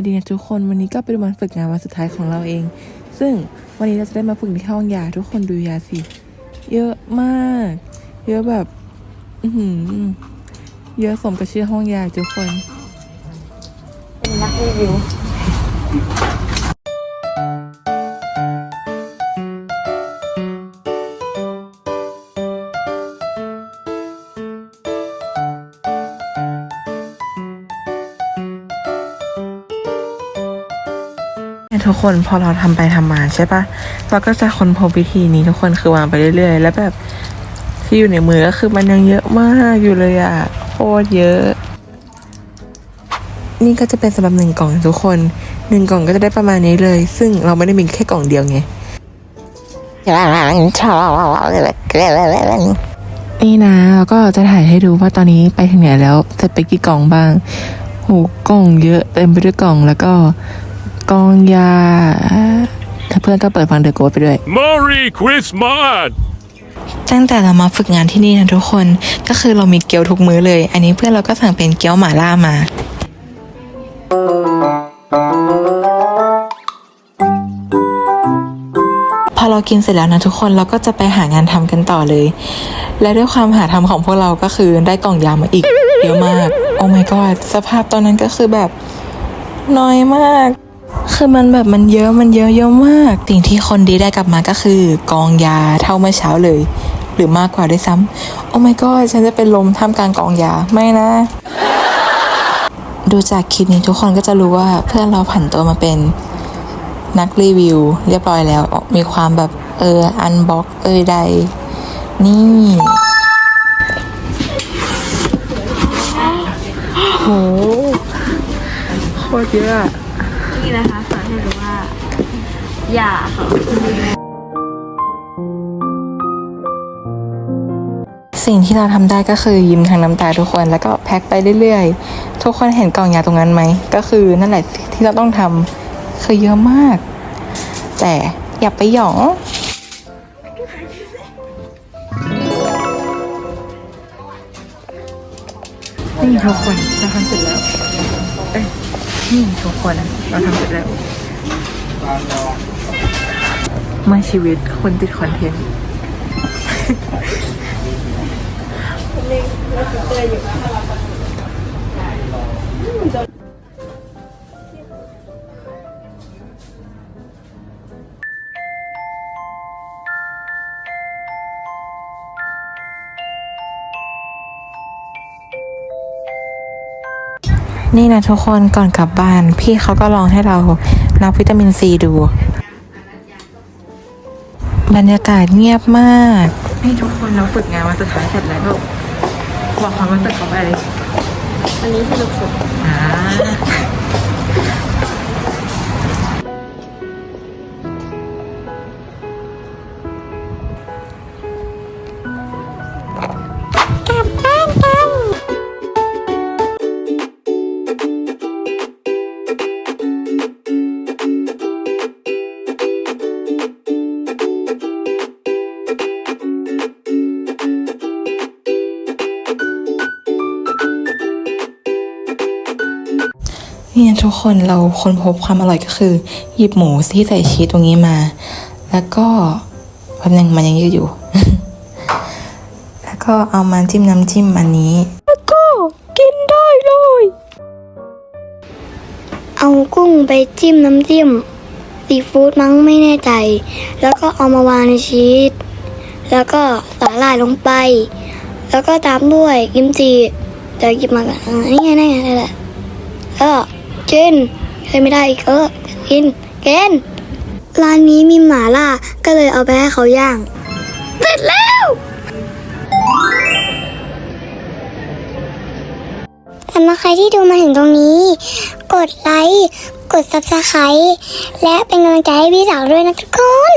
วัสดีนะทุกคนวันนี้ก็เป็นวันฝึกงานวันสุดท้ายของเราเอง ซึ่งวันนี้เราจะได้มาฝึกที่ห้องยาทุกคนดูยาสิ เยอะมาก เยอะแบบอือหือเยอะสมกับชื่อห้องยาทุกคน เป็นนักรีวิว ทุกคนพอเราทำไปทำมาใช่ปะเราก็จะค้นพบวิธีนี้ทุกคนคือวางไปเรื่อย ๆ แล้วแบบที่อยู่ในมือก็คือมันยังเยอะมากอยู่เลยอะโคตรเยอะ นี่ก็จะเป็นสำหรับหนึ่งกล่องทุกคนหนึ่งกล่องก็จะได้ประมาณนี้เลย ซึ่งเราไม่ได้มีแค่กล่องเดียวไงนี่นะเราก็จะถ่ายให้ดูว่าตอนนี้ไปถึงไหนแล้วเสร็จไปกี่กล่องบ้างโหกล่องเยอะเต็มไปด้วยกล่องแล้วก็ กล่องยา ถ้าเพื่อนก็เปิดฟังเดอะโกดไปด้วย Merry Christmas! ตั้งแต่เรามาฝึกงานที่นี่นะทุกคน ก็คือเรามีเกี๊ยวทุกมื้อเลย อันนี้เพื่อนเราก็สั่งเป็นเกี๊ยวหม่าล่ามา พอเรากินเสร็จแล้วนะทุกคนเราก็จะไปหางานทำกันต่อเลย และด้วยความหาทำของพวกเราก็คือได้กล่องยามาอีกเยอะมาก โอ้ my god สภาพตอนนั้นก็คือแบบน้อยมาก คือมันแบบมันเยอะมันเยอะเยอะมาก สิ่งที่คนดีได้กลับมาก็คือกองยาเท่าเมื่อเช้าเลย หรือมากกว่าด้วยซ้ำโอ้ my god ฉันจะเป็นลมท่ามกลางกองยาไม่นะ ดูจากคลิปนี้ทุกคนก็จะรู้ว่าเพื่อนเราผันตัวมาเป็นนักรีวิว เรียบร้อยแล้วมีความแบบเอออันบ็อกเอยใด นี่โหโคตรเยอะ อะนี่นะคะสอนให้รู้ว่า อย่าค่ะสิ่งที่เราทำได้ก็คือยิ้มทางน้ำตาทุกคน แล้วก็แพ็คไปเรื่อยๆ ทุกคนเห็นกล่องยาตรงนั้นไหม ก็คือนั่นแหละที่เราต้องทำคือเยอะมาก แต่อย่าไปหยองนี่ทุกคนเราทำเสร็จแล้วเอ้ย นี่ทุกคนเราทำเสร็จแล้วมาชีวิตคนติดคอนเทนต์นี่นะทุกคนก่อนกลับบ้าน พี่เขาก็ลองให้เรานับวิตามินซีดู บรรยากาศเงียบมากนี่ทุกคนเราฝึกงานวันสุดท้ายเสร็จแล้วบอกความรู้สึกเขาไปเลยอันนี้สนุกสุดอ่า นี่ทุกคนเราค้นพบความอร่อยก็คือ หยิบหมูที่ใส่ชีสตรงนี้มา แล้วก็แป๊บนึงมันยังยืดอยู่ แล้วก็เอามาจิ้มน้ำจิ้มอันนี้กินได้เลย เอากุ้งไปจิ้มน้ำจิ้มซีฟู้ดมั้งไม่แน่ใจ แล้วก็เอามาวางในชีส แล้วก็สาหร่ายลงไป แล้วก็ตามด้วยกิมจิเดี๋ยวหยิบมาก่อนอ่านี่ไงนี่ไงนี่แหละแล้ว ก็กินเคยไม่ได้อีกเออกินเกินร้านนี้มีหมาล่าก็เลยเอาไปให้เขาย่างเสร็จแล้วสำหรับใครที่ดูมาถึงตรงนี้ กดไลค์ กด subscribe และเป็นกำลังใจให้พี่สาวด้วยนะทุกคน